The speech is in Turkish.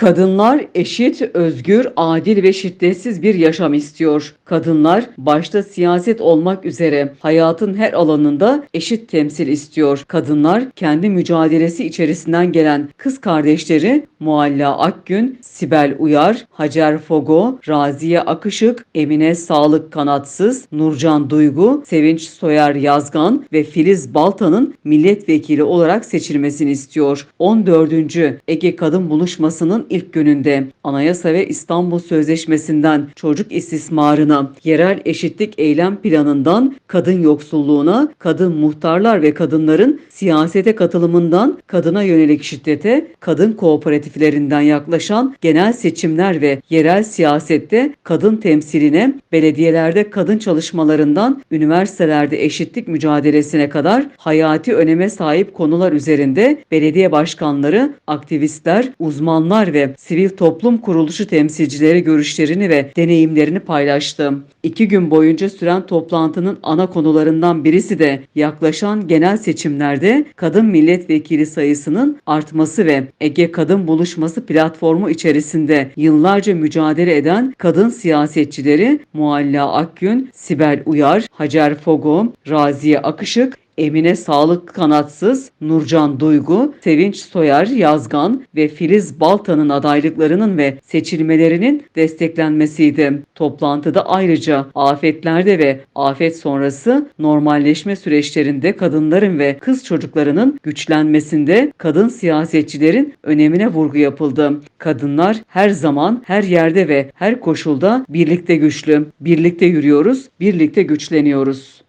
Kadınlar eşit, özgür, adil ve şiddetsiz bir yaşam istiyor. Kadınlar başta siyaset olmak üzere hayatın her alanında eşit temsil istiyor. Kadınlar kendi mücadelesi içerisinden gelen kız kardeşleri Mualla Akgün, Sibel Uyar, Hacer Fogo, Raziye Akışık, Emine Sağlık Kanatsız, Nurcan Duygu, Sevinç Soyer Yazgan ve Filiz Balta'nın milletvekili olarak seçilmesini istiyor. 14. Ege Kadın Buluşması'nın ilk gününde Anayasa ve İstanbul Sözleşmesi'nden çocuk istismarına, yerel eşitlik eylem planından kadın yoksulluğuna, kadın muhtarlar ve kadınların siyasete katılımından kadına yönelik şiddete, kadın kooperatiflerinden yaklaşan genel seçimler ve yerel siyasette kadın temsiline, belediyelerde kadın çalışmalarından üniversitelerde eşitlik mücadelesine kadar hayati öneme sahip konular üzerinde belediye başkanları, aktivistler, uzmanlar ve sivil toplum kuruluşu temsilcileri görüşlerini ve deneyimlerini paylaştı. İki gün boyunca süren toplantının ana konularından birisi de yaklaşan genel seçimlerde kadın milletvekili sayısının artması ve Ege Kadın Buluşması platformu içerisinde yıllarca mücadele eden kadın siyasetçileri Mualla Akgün, Sibel Uyar, Hacer Fogo, Raziye Akışık, Emine Sağlık Kanatsız, Nurcan Duygu, Sevinç Soyer Yazgan ve Filiz Balta'nın adaylıklarının ve seçilmelerinin desteklenmesiydi. Toplantıda ayrıca afetlerde ve afet sonrası normalleşme süreçlerinde kadınların ve kız çocuklarının güçlenmesinde kadın siyasetçilerin önemine vurgu yapıldı. Kadınlar her zaman, her yerde ve her koşulda birlikte güçlü. Birlikte yürüyoruz, birlikte güçleniyoruz.